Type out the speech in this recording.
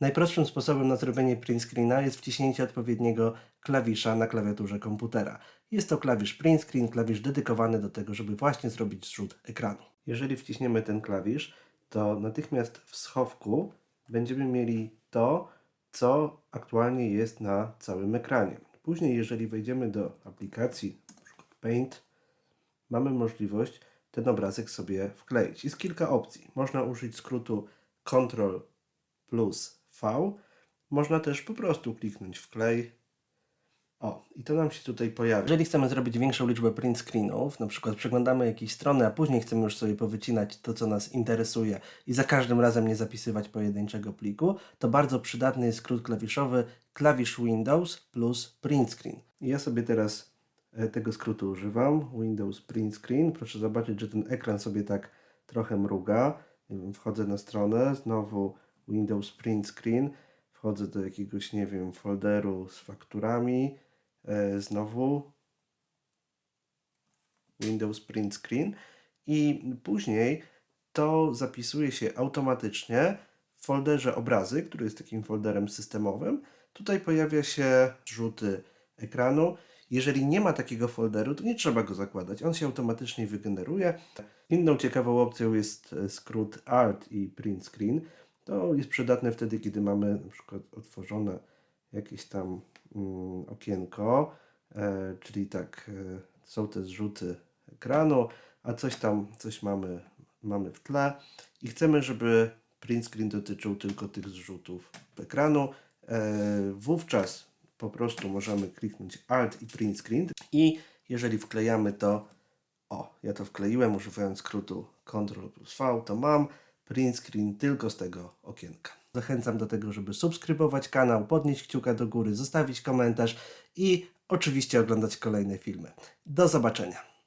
Najprostszym sposobem na zrobienie print screena jest wciśnięcie odpowiedniego klawisza na klawiaturze komputera. Jest to klawisz print screen, klawisz dedykowany do tego, żeby właśnie zrobić zrzut ekranu. Jeżeli wciśniemy ten klawisz, to natychmiast w schowku będziemy mieli to, co aktualnie jest na całym ekranie. Później, jeżeli wejdziemy do aplikacji. Paint, mamy możliwość ten obrazek sobie wkleić. Jest kilka opcji. Można użyć skrótu Ctrl plus V. Można też po prostu kliknąć wklej. O, i to nam się tutaj pojawia. Jeżeli chcemy zrobić większą liczbę print screenów, na przykład przeglądamy jakieś strony, a później chcemy już sobie powycinać to, co nas interesuje i za każdym razem nie zapisywać pojedynczego pliku, to bardzo przydatny jest skrót klawiszowy klawisz Windows plus print screen. Ja sobie teraz e, tego skrótu używam. Windows print screen. Proszę zobaczyć, że ten ekran sobie tak trochę mruga. Wchodzę na stronę, znowu Windows print screen. Wchodzę do jakiegoś, nie wiem, folderu z fakturami. E, znowu Windows print screen i później to zapisuje się automatycznie w folderze obrazy, który jest takim folderem systemowym. Tutaj pojawia się rzuty ekranu. Jeżeli nie ma takiego folderu, to nie trzeba go zakładać. On się automatycznie wygeneruje. Inną ciekawą opcją jest e, skrót Alt i Print Screen. To jest przydatne wtedy, kiedy mamy na przykład otworzone jakieś tam mm, okienko, e, czyli tak e, są te zrzuty ekranu, a coś tam, coś mamy, mamy w tle i chcemy, żeby print screen dotyczył tylko tych zrzutów ekranu. E, wówczas po prostu możemy kliknąć Alt i print screen i jeżeli wklejamy to, o, ja to wkleiłem używając skrótu Ctrl plus V, to mam print screen tylko z tego okienka. Zachęcam do tego, żeby subskrybować kanał, podnieść kciuka do góry, zostawić komentarz i oczywiście oglądać kolejne filmy. Do zobaczenia.